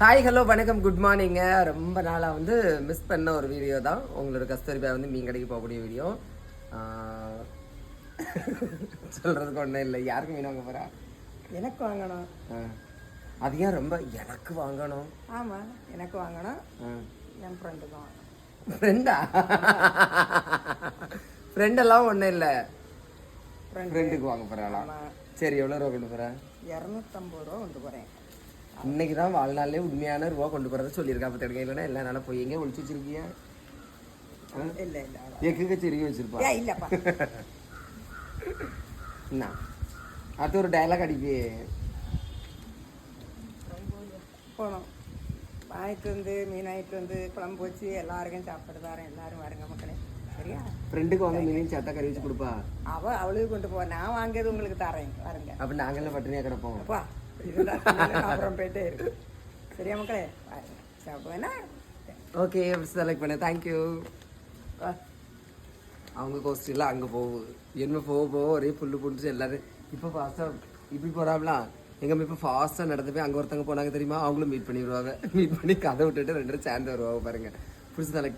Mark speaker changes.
Speaker 1: Hi hello வணக்கம் good மார்னிங்க ரொம்ப நாளாக வந்து மிஸ் பண்ண ஒரு வீடியோ தான். உங்களோட கஸ்தூரிபா வந்து மீன் கடைக்கு போகக்கூடிய வீடியோ சொல்கிறதுக்கு ஒன்றும் இல்லை. யாருக்கு மீன் வாங்க போகிறா
Speaker 2: எனக்கு வாங்கணும்.
Speaker 1: அது ஏன் ரொம்ப எனக்கு வாங்கணும்?
Speaker 2: ஆமாம் எனக்கு வாங்கணும். என் ஃப்ரெண்டுக்கு வாங்கணும்
Speaker 1: ஃப்ரெண்டா ஃப்ரெண்டெல்லாம் ஒன்றும் இல்லை.
Speaker 2: ஃப்ரெண்டு
Speaker 1: ஃப்ரெண்டுக்கு வாங்க போகிறாளா சரி எவ்வளோ ரூபா கொண்டு போகிறேன்
Speaker 2: இரநூத்தம்பது ரூபா கொண்டு போகிறேன்
Speaker 1: இன்னைக்கு தான் வாழ்நாள்லேயே உண்மையான ரூபா கொண்டு போகிறத சொல்லியிருக்கா பார்த்துடுங்க இல்லைன்னா எல்லா நாளும் போய் எங்கே ஒழிச்சு வச்சிருக்கியா?
Speaker 2: இல்லை இல்லை
Speaker 1: எக்குக்கு சிறுகி வச்சிருப்பா.
Speaker 2: இல்லைப்பா.
Speaker 1: என்ன? அது ஒரு டயலாக் அடிப்பே
Speaker 2: போனோம். வாங்கிட்டு வந்து மீன் வாங்கிட்டு வந்து குழம்பு வச்சு எல்லாருக்கும் சாப்பாடு தரேன் எல்லாரும் வருங்க மக்களே. சரியா?
Speaker 1: ஃப்ரெண்டுக்கு வாங்க மீன் சத்தா கறி வச்சு கொடுப்பா.
Speaker 2: அவ அவளுக்கு கொண்டு போ நான் வாங்கியது உங்களுக்கு தரேன். பாருங்க.
Speaker 1: அப்போ நாங்களாம் பட்டினியாக கிடப்போம்.
Speaker 2: இதுதான் அப்புறம் போயிட்டே இருக்கு. சரியா மக்களே? பாருங்க சாப்பிடுவேனா
Speaker 1: ஓகே செலக்ட் பண்ண. தேங்க்யூ அவங்க கோஸ்டில் அங்கே போகும் என்ன போக போக ஒரே புல்லு புண்டுச்சு எல்லாரும் இப்போ ஃபாஸ்ட்டாக இப்படி போகிறாங்களா எங்கள் இப்போ ஃபாஸ்ட்டாக நடந்து போய் அங்கே ஒருத்தவங்க போனாங்க தெரியுமா? அவங்களும் மீட் பண்ணிடுவாங்க. மீட் பண்ணி கதை விட்டுட்டு ரெண்டு பேரும் சேர்ந்து வருவாங்க பாருங்க. புதுசு தலைக்கு